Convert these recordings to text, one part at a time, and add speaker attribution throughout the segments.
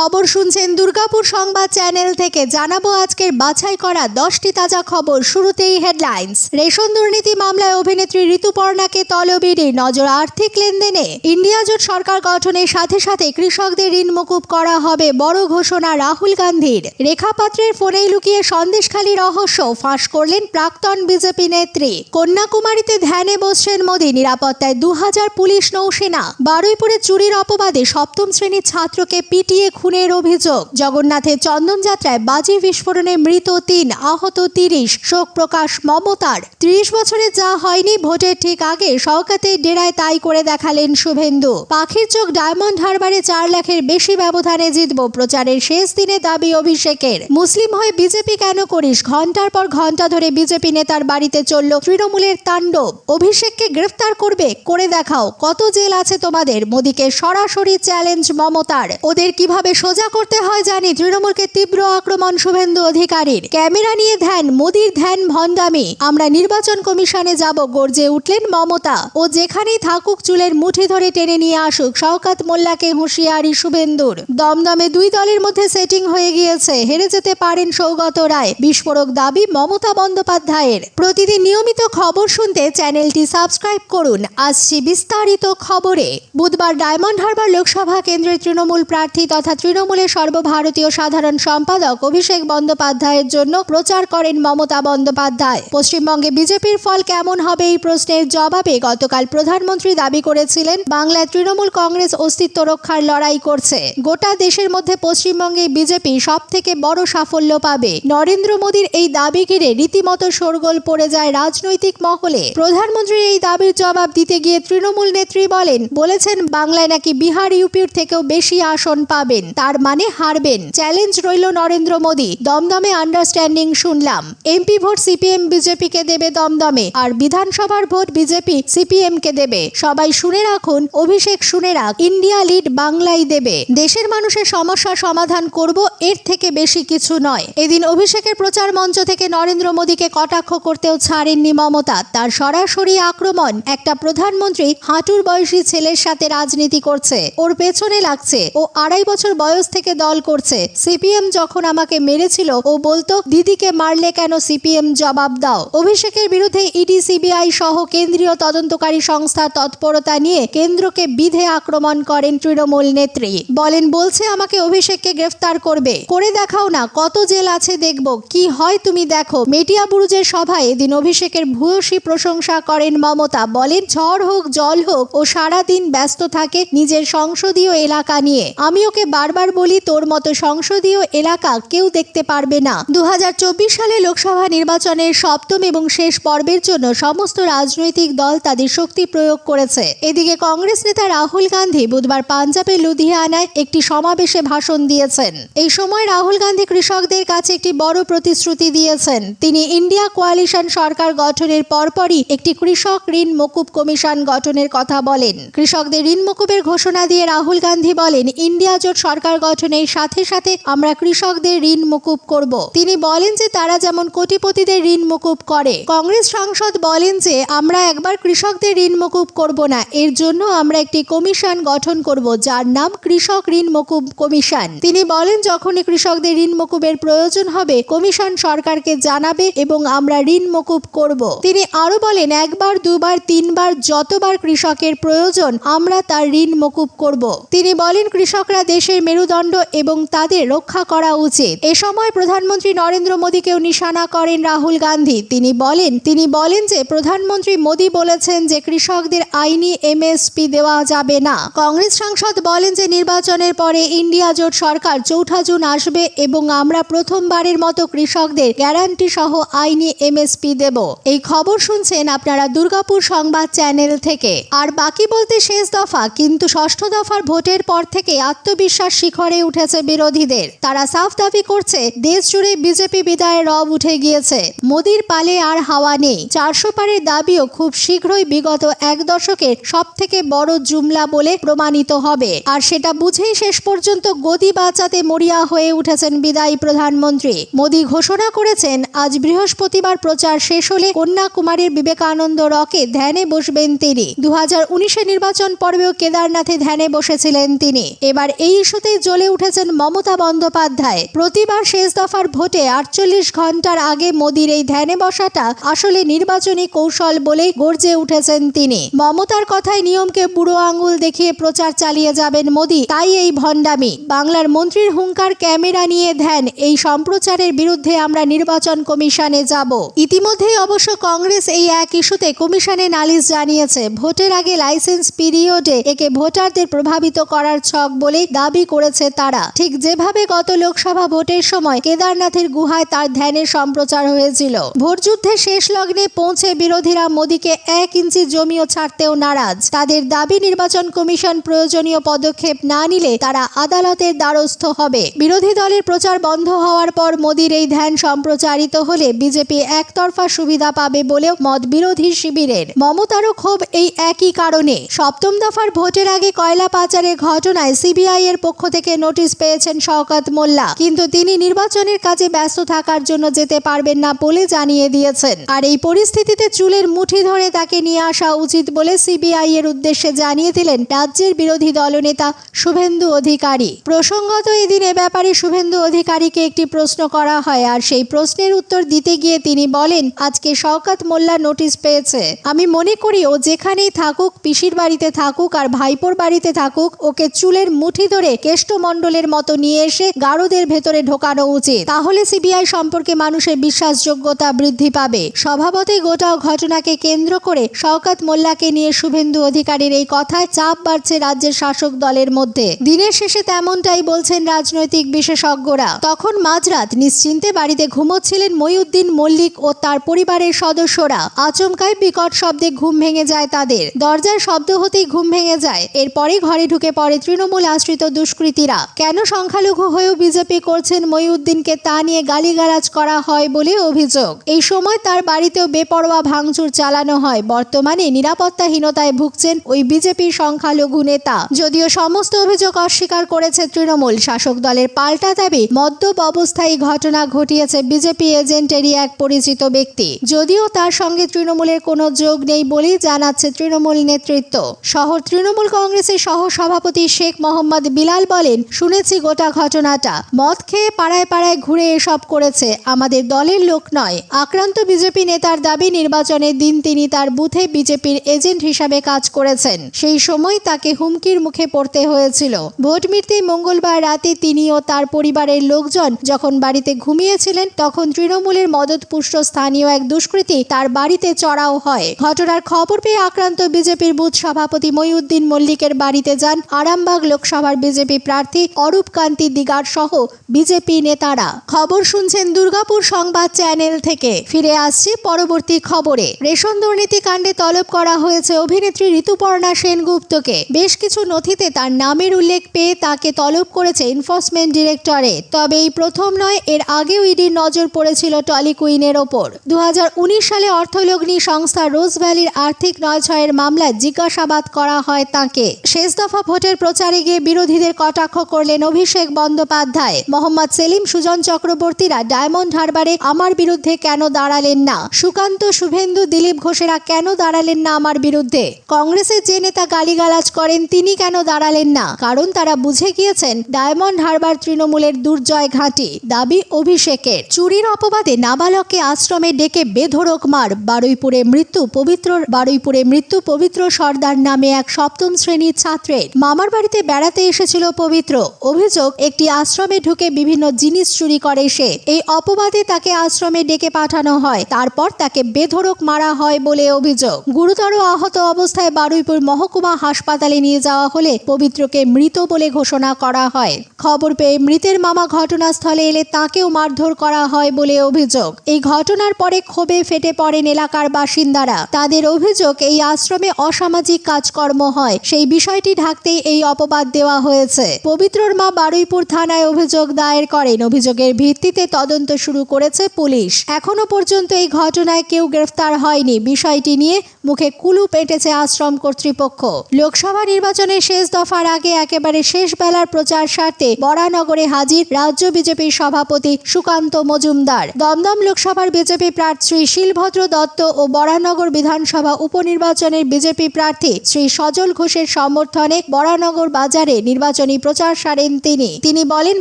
Speaker 1: খবর শুনছেন দুর্গাপুর সংবাদ চ্যানেল থেকে। জানাব আজকের বাছাই করা দশটি তাজা খবর। শুরুতেই হেডলাইন্স। রেশন দুর্নীতি মামলায় অভিনেত্রী ঋতুপর্ণাকে তলবিড়ি। নজর আর্থিক লেনদেনে। ইন্ডিয়া জোট সরকার গঠনের সাথে সাথে কৃষকদের ঋণ মকুব করা হবে বড় ঘোষণা রাহুল গান্ধীর। রেখাপাত্রের ফোনেই লুকিয়ে সন্দেশখালী রহস্য ফাঁস করলেন প্রাক্তন বিজেপি নেত্রী। কন্যাকুমারীতে ধ্যানে বসছেন মোদী। নিরাপত্তায় দু হাজার পুলিশ নৌসেনা। বারুইপুরে চুরির অপবাদে সপ্তম শ্রেণির ছাত্রকে পিটিয়ে খুনের অভিযোগ। জগন্নাথের চন্দনযাত্রায় বাজি বিস্ফোরণে মৃত তিন আহত তিরিশ। শোক প্রকাশ মমতার। ত্রিশ বছরে যা হয়নি ভোটের ঠিক আগে শওকাতের ডেরায় তাই করে দেখালেন শুভেন্দু। পাখির চোখ ডায়মন্ড হারবারে চার লাখের বেশি ব্যবধানে জিতব প্রচারের শেষ দিনে দাবি অভিষেকের। মুসলিম হয়ে বিজেপি কেন করিস? ঘণ্টার পর ঘণ্টা ধরে বিজেপি নেতার বাড়িতে চলল তৃণমূলের তাণ্ডব। অভিষেককে গ্রেফতার করবে? করে দেখাও। কত জেল আছে তোমাদের? মোদীকে সরাসরি চ্যালেঞ্জ মমতার। ওদের কীভাবে সোজা করতে হয় জানি তৃণমূলকে তীব্র আক্রমণ শুভেন্দু অধিকারীর। ক্যামেরা নিয়ে ধ্যান, মোদির ধ্যান ভণ্ডামি। আমরা নির্বাচন কমিশনে যাব, গর্জে উঠলেন মমতা। ও যেখানেই থাকুক চুলের মুঠি ধরে টেনে নিয়ে আসুক, শওকাত মোল্লাকে হুঁশিয়ারি শুভেন্দুর। দমদমে দুই দলের মধ্যে সেটিং হয়ে গিয়েছে, হেরে যেতে পারেন সৌগত রায়। বিস্ফোরক দাবি মমতা বন্দ্যোপাধ্যায়ের। প্রতিদিন নিয়মিত খবর শুনতে চ্যানেলটি সাবস্ক্রাইব করুন। আসছি বিস্তারিত খবরে। বুধবার ডায়মন্ড হারবার লোকসভা কেন্দ্রের তৃণমূল প্রার্থী তথা তৃণমূলের সর্বভারতীয় সাধারণ সম্পাদক অভিষেক বন্দ্যোপাধ্যায়ের জন্য প্রচার করেন মমতা বন্দ্যোপাধ্যায়। পশ্চিমবঙ্গে বিজেপির ফল কেমন হবে এই প্রশ্নের জবাবে গতকাল প্রধানমন্ত্রী দাবি করেছিলেন, বাংলায় তৃণমূল কংগ্রেস অস্তিত্ব রক্ষার লড়াই করছে। গোটা দেশের মধ্যে পশ্চিমবঙ্গে বিজেপি সব থেকে বড় সাফল্য পাবে। নরেন্দ্র মোদীর এই দাবি ঘিরে রীতিমতো শোরগোল পড়ে যায় রাজনৈতিক মহলে। প্রধানমন্ত্রীর এই দাবির জবাব দিতে গিয়ে তৃণমূল নেত্রী বলেন, বলেছেন, বাংলায় নাকি বিহার ইউপির থেকেও বেশি আসন পাবেন। তার মানে হারবেন। চ্যালেঞ্জ রইল নরেন্দ্র মোদী। দমদমে আন্ডারস্ট্যান্ডিং শুনলাম। এমপি ভোট সিপিএম বিজেপিকে দেবে দমদমে, আর বিধানসভার ভোট বিজেপি সিপিএম কে দেবে। সবাই শুনে রাখুন, অভিষেক শুনে রাখ, ইন্ডিয়া লিড বাংলাই দেবে। দেশের মানুষের সমস্যা সমাধান করব, এর থেকে বেশি কিছু নয়। এদিন অভিষেকের প্রচার মঞ্চ থেকে নরেন্দ্র মোদীকে কটাক্ষ করতেও ছাড়েননি মমতা। তার সরাসরি আক্রমণ, একটা প্রধানমন্ত্রী হাঁটুর বয়সী ছেলের সাথে রাজনীতি করছে। ওর পেছনে লাগছে। ও আড়াই বছর বয়স থেকে দল করছে। সিপিএম যখন আমাকে মেরেছিল, ও বলতো, দিদিকে মারলে কেন সিপিএম জবাব দাও? অভিষেকের বিরুদ্ধে ইডি, সিবিআই সহ কেন্দ্রীয় তদন্তকারী সংস্থার তৎপরতা নিয়ে কেন্দ্রকে বিধে আক্রমণ করেন তৃণমূল নেত্রী। বলেন, বলছে আমাকে অভিষেককে গ্রেফতার করবে। করে দেখাও না, কত জেল আছে দেখব। কি হয় তুমি দেখো। মেটিয়া বুরুজের সভায় এদিন অভিষেকের ভূয়সী প্রশংসা করেন মমতা। বলেন, ঝড় হোক, জল হোক, ও সারাদিন ব্যস্ত থাকে নিজের সংসদীয় এলাকা নিয়ে। আমি ওকে বারবার বলি, তোর মতো সংসদীয় এলাকা কেউ দেখতে পারবে না। দুহাজার চব্বিশ সালে লোকসভা নির্বাচনের সপ্তম এবং শেষ পর্বের জন্য সমস্ত রাজনৈতিক দল তাদের শক্তি প্রয়োগ করেছে। এদিকে কংগ্রেস নেতা রাহুল গান্ধী বুধবার পাঞ্জাবের লুধিয়ানায় একটি সমাবেশে ভাষণ দিয়েছেন। এই সময় রাহুল গান্ধী কৃষকদের কাছে একটি বড় প্রতিশ্রুতি দিয়েছেন। তিনি ইন্ডিয়া কোয়ালিশন সরকার গঠনের পরপরই একটি কৃষক ঋণ মকুব কমিশন গঠনের কথা বলেন। কৃষকদের ঋণ মকুবের ঘোষণা দিয়ে রাহুল গান্ধী বলেন, ইন্ডিয়া জোট সরকার গঠনের সাথে সাথে আমরা কৃষকদের ঋণ মকুব করব। তিনি বলেন যে তারা যেমন কোটিপতিদের ঋণ মকুব করে, কংগ্রেস সাংসদ বলেন যে আমরা একবার কৃষকদের ঋণ মকুব করব না, এর জন্য আমরা একটি কমিশন গঠন করব, যার নাম কৃষক ঋণ মকুব কমিশন। তিনি বলেন, যখনই কৃষকদের ঋণ মকুবের প্রয়োজন হবে, কমিশন সরকারকে জানাবে এবং আমরা ঋণ মকুব করব। তিনি আরও বলেন, একবার, দুবার, তিনবার, যতবার কৃষকের প্রয়োজন, আমরা তার ঋণ মকুব করব। তিনি বলেন, কৃষকরা দেশের মেরুদণ্ড এবং তাদের রক্ষা করা উচিত। এ সময় প্রধানমন্ত্রী নরেন্দ্র মোদীকেও নিশানা করেন রাহুল গান্ধী। তিনি বলেন তিনি বলেন যে প্রধানমন্ত্রী মোদী বলেছেন যে কৃষকদের আইনি এমএসপি দেওয়া যাবে না। কংগ্রেস সাংসদ বলেন যে নির্বাচনের পরে ইন্ডিয়া জোট সরকার চৌঠা জুন আসবে এবং আমরা প্রথমবারের মতো কৃষকদের গ্যারান্টি সহ আইনি এমএসপি দেব। এই খবর শুনছেন আপনারা দুর্গাপুর সংবাদ চ্যানেল থেকে। আর বাকি বলতে শেষ দফা, কিন্তু ষষ্ঠ দফার ভোটের পর থেকে আত্মবিশ্বাস শিখরে উঠেছে বিরোধীদের। তারা সাফ দাবি করছে, দেশ জুড়ে বিজেপি বিদায়ের রব উঠে গিয়েছে। মোদির পালে আর হাওয়া নেই। চারশো পারের দাবিও খুব শীঘ্রই বিগত এক দশকের সব থেকে বড় জুমলা বলে প্রমাণিত হবে। আর সেটা বুঝেই শেষ পর্যন্ত গদি বাঁচাতে মরিয়া হয়ে উঠেছেন বিদায়ী প্রধানমন্ত্রী। মোদী ঘোষণা করেছেন, আজ বৃহস্পতিবার প্রচার শেষ হলে কন্যাকুমারীর বিবেকানন্দ রকে ধ্যানে বসবেন তিনি। দু হাজার নির্বাচন পর্বেও কেদারনাথে ধ্যানে বসেছিলেন তিনি। এবার এই ইস্যুতে মুহূর্তেই জ্বলে উঠেছেন মমতা বন্দ্যোপাধ্যায়। প্রতিবার শেষ দফার ভোটে আটচল্লিশ ঘণ্টার আগে মোদির এই ধ্যানে বসাটা আসলে নির্বাচনী কৌশল বলেই গর্জে উঠেছেন তিনি। মমতার কথায় নিয়মকে বুড়ো আঙুল দেখিয়ে প্রচার চালিয়ে যাবেন মোদি, তাই এই ভণ্ডামি। বাংলার মন্ত্রীর হুঙ্কার ক্যামেরা নিয়ে ধ্যান, এই সম্প্রচারের বিরুদ্ধে আমরা নির্বাচন কমিশনে যাব। ইতিমধ্যেই অবশ্য কংগ্রেস এই এক ইস্যুতে কমিশনে নালিশ জানিয়েছে, ভোটের আগে লাইসেন্স পিরিয়ডে একে ভোটারদের প্রভাবিত করার ছক বলেই দাবি করেছে তারা। ঠিক যেভাবে গত লোকসভা ভোটের সময় কেদারনাথের গুহায় তার ধ্যানের সম্প্রচার হয়েছিল ভোটযুদ্ধের শেষ লগ্নে পৌঁছে বিরোধীরা মোদীকে এক ইঞ্চি জমিও ছাড়তেও নারাজ। তাদের দাবি, নির্বাচন কমিশন প্রয়োজনীয় পদক্ষেপ না নিলে তারা আদালতের দ্বারস্থ হবে। বিরোধী দলের প্রচার বন্ধ হওয়ার পর মোদীর এই ধ্যান সম্প্রচারিত হলে বিজেপি একতরফা সুবিধা পাবে বলেও মত বিরোধী শিবিরের। মমতারও ক্ষোভ এই একই কারণে। সপ্তম দফার ভোটের আগে কয়লা পাচারের ঘটনায় সিবিআই এর পক্ষ থেকে নোটিশ পেয়েছেন শওকত মোল্লা। কিন্তু তিনি নির্বাচনের কাজে ব্যস্ত থাকার জন্য যেতে পারবেন না বলে জানিয়ে দিয়েছেন। আর এই পরিস্থিতিতে চুলের মুঠি ধরে তাকে নিয়ে আসা উচিত বলে সিবিআই এর উদ্দেশ্যে জানিয়ে দিলেন রাজ্যের বিরোধী দলনেতা শুভেন্দু অধিকারী। প্রসঙ্গত এদিন এ ব্যাপারে শুভেন্দু অধিকারীকে একটি প্রশ্ন করা হয় আর সেই প্রশ্নের উত্তর দিতে গিয়ে তিনি বলেন, আজকে শওকত মোল্লা নোটিশ পেয়েছে। আমি মনে করি ও যেখানেই থাকুক, পিসির বাড়িতে থাকুক আর ভাইপোর বাড়িতে থাকুক, ওকে চুলের মুঠি ধরে কেষ্টমণ্ডলের মতো নিয়ে এসে গারদের ভেতরে ঢোকানো উচিত। তাহলে সিবিআই সম্পর্কে মানুষের বিশ্বাসযোগ্যতা বৃদ্ধি পাবে। স্বভাবতই গোটা ঘটনাকে কেন্দ্র করে শওকত মোল্লাকে নিয়ে শুভেন্দু অধিকারীর এই কথায় চাপ বাড়ছে রাজ্যের শাসক দলের মধ্যে। দিনের শেষে তেমনটাই বলছেন রাজনৈতিক বিশেষজ্ঞরা। তখন মাঝরাত নিশ্চিন্তে বাড়িতে ঘুমোচ্ছিলেন মইউদ্দিন মল্লিক ও তার পরিবারের সদস্যরা। আচমকায় বিকট শব্দে ঘুম ভেঙে যায় তাদের। দরজার শব্দ হতেই ঘুম ভেঙে যায়। এরপরে ঘরে ঢুকে পড়ে তৃণমূল আশ্রিত দুষ্কৃতীরা কেন সংখ্যালঘু হয়েও বিজেপি করছেন মইউদ্দিনকে তা নিয়ে গালিগালাজ করা হয় বলে অভিযোগ। এই সময় তার বাড়িতেও বেপরোয়া ভাঙচুর চালানো হয়। বর্তমানে নিরাপত্তাহীনতায় ভুগছেন ওই বিজেপির সংখ্যালঘু নেতা। যদিও সমস্ত অভিযোগ অস্বীকার করেছে তৃণমূল শাসক দলের পাল্টা দাবি, মদ্যপ অবস্থায় ঘটনা ঘটিয়েছে বিজেপি এজেন্টেরই এক পরিচিত ব্যক্তি। যদিও তার সঙ্গে তৃণমূলের কোনো যোগ নেই বলেই জানাচ্ছে তৃণমূল নেতৃত্ব। শহর তৃণমূল কংগ্রেসের সহ সভাপতি শেখ মোহাম্মদ বিলাল বলেন, শুনেছি গোটা ঘটনাটা। মদ খেয়ে পাড়ায় পাড়ায় ঘুরে এসব করেছে। আমাদের দলের লোক নয়। আক্রান্ত বিজেপি নেতার দাবি নির্বাচনের দিন তিনি তার বুথে বিজেপির এজেন্ট হিসাবে কাজ করেছেন। সেই সময় তাকে হুমকির মুখে পড়তে হয়েছিল। ভোট মিটতে মঙ্গলবার রাতে তিনি ও তার পরিবারের লোকজন যখন বাড়িতে ঘুমিয়েছিলেন, তখন তৃণমূলের মদতপুষ্ট স্থানীয় এক দুষ্কৃতী তার বাড়িতে চড়াও হয়। ঘটনার খবর পেয়ে আক্রান্ত বিজেপির বুথ সভাপতি মইউদ্দিন মল্লিকের বাড়িতে যান আরামবাগ লোকসভার বিজেপি প্রার্থী অরূপ কান্তি দিগার সহ বিজেপি নেতারা। খবর শুনছেন দুর্গাপুর সংবাদ চ্যানেল থেকে। ফিরে আসছি পরবর্তী খবরে। রেশন দুর্নীতি কাণ্ডে তলব করা হয়েছে অভিনেত্রী ঋতুপর্ণা সেনগুপ্তকে। বেশ কিছু নথিতে তার নামের উল্লেখ পেয়ে তাকে তলব করেছে এনফোর্সমেন্ট ডিরেক্টরেট তবে এই প্রথম নয়, এর আগেও ইডির নজর পড়েছিল টলি কুইনের ওপর। দু হাজার উনিশ সালে অর্থলগ্নি সংস্থা রোজ ভ্যালির আর্থিক নয় ছয়ের মামলায় জিজ্ঞাসাবাদ করা হয় তাকে। শেষ দফা ভোটের প্রচারে গিয়ে বিরোধীদের কটাক্ষ করলেন অভিষেক বন্দ্যোপাধ্যায়। মোহাম্মদ সেলিম সুজন চক্রবর্তীরা ডায়মন্ড হারবারে আমার বিরুদ্ধে কেন দাঁড়ালেন না? সুকান্ত, শুভেন্দু, দিলীপ ঘোষেরা কেন দাঁড়ালেন না আমার বিরুদ্ধে? কংগ্রেসের যে নেতা গালিগালাজ করেন, তিনি কেন দাঁড়ালেন না? কারণ তারা বুঝে গিয়েছেন, ডায়মন্ড হারবার তৃণমূলের দুর্জয় ঘাঁটি, দাবি অভিষেকের। চুরির অপবাদে নাবালককে আশ্রমে ডেকে বেধড়ক মার, বারুইপুরে মৃত্যু পবিত্র, বারুইপুরে মৃত্যু পবিত্র সর্দার নামে এক সপ্তম শ্রেণির ছাত্রের। মামার বাড়িতে বেড়াতে এসেছিল পবিত্র অভিযোগ, একটি আশ্রমে ঢুকে বিভিন্ন জিনিস চুরি করে সে। এই অপবাদে তাকে আশ্রমে ডেকে পাঠানো হয়। তারপর তাকে বেধড়ক মারা হয় বলে অভিযোগ। গুরুতর আহত অবস্থায় বারুইপুর মহকুমা হাসপাতালে নিয়ে যাওয়া হলে পবিত্রকে মৃত বলে ঘোষণা করা হয়। খবর পেয়ে মৃতের মামা ঘটনাস্থলে এলে তাকেও মারধর করা হয় বলে অভিযোগ। এই ঘটনার পরে ক্ষোভে ফেটে পড়েন এলাকার বাসিন্দারা। তাদের অভিযোগ, এই আশ্রমে অসামাজিক কাজকর্ম হয়। সেই বিষয়টি ঢাকতেই এই অপবাদ দেওয়া হয়েছে। পবিত্রর মা বারুইপুর থানায় অভিযোগ দায়ের করেন। অভিযোগের ভিত্তিতে তদন্ত শুরু করেছে পুলিশ। এখনও পর্যন্ত এই ঘটনায় কেউ গ্রেফতার হয়নি। বিষয়টি নিয়ে মুখে কুলু পেটেছে আশ্রম কর্তৃপক্ষ। লোকসভা নির্বাচনের শেষ দফার আগে একেবারে শেষ বেলার প্রচার স্বার্থে বরানগরে হাজির রাজ্য বিজেপির সভাপতি সুকান্ত মজুমদার। দমদম লোকসভার বিজেপি প্রার্থী শিলভদ্র দত্ত ও বরানগর বিধানসভা উপনির্বাচনের বিজেপি প্রার্থী শ্রী সজল ঘোষের সমর্থনে বরানগর বাজারে নির্বাচনী নির্বাচনী প্রচার সারেন তিনি। তিনি বলেন,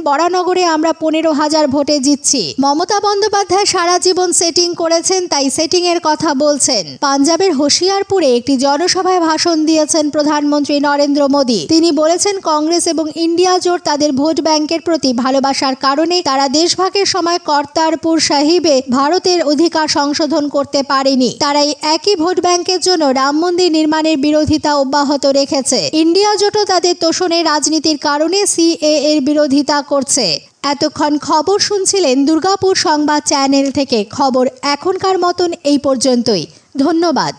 Speaker 1: বরানগরে আমরা পনেরো হাজার ভোটে জিতছি। মমতা বন্দ্যোপাধ্যায় সারা জীবন সেটিং করেছেন, তাই সেটিং এর কথা বলছেন। পাঞ্জাবের হোশিয়ারপুরে একটি জনসভায় ভাষণ দিয়েছেন প্রধানমন্ত্রী নরেন্দ্র মোদী। তিনি বলেছেন, কংগ্রেস এবং ইন্ডিয়া জোট তাদের ভোট ব্যাংকের প্রতি ভালোবাসার কারণে তারা দেশভাগের সময় কর্তারপুর সাহিবে ভারতের অধিকার সংশোধন করতে পারেনি। তারা এই একই ভোট ব্যাংকের জন্য রাম মন্দির নির্মাণের বিরোধিতা অব্যাহত রেখেছে। ইন্ডিয়া জোটও তাদের তোষণের রাজনীতির কারণে সিএ এর বিরোধিতা করছে। এতক্ষণ খবর শুনছিলেন দুর্গাপুর সংবাদ চ্যানেল থেকে খবর এখনকার মতন এই পর্যন্তই। ধন্যবাদ।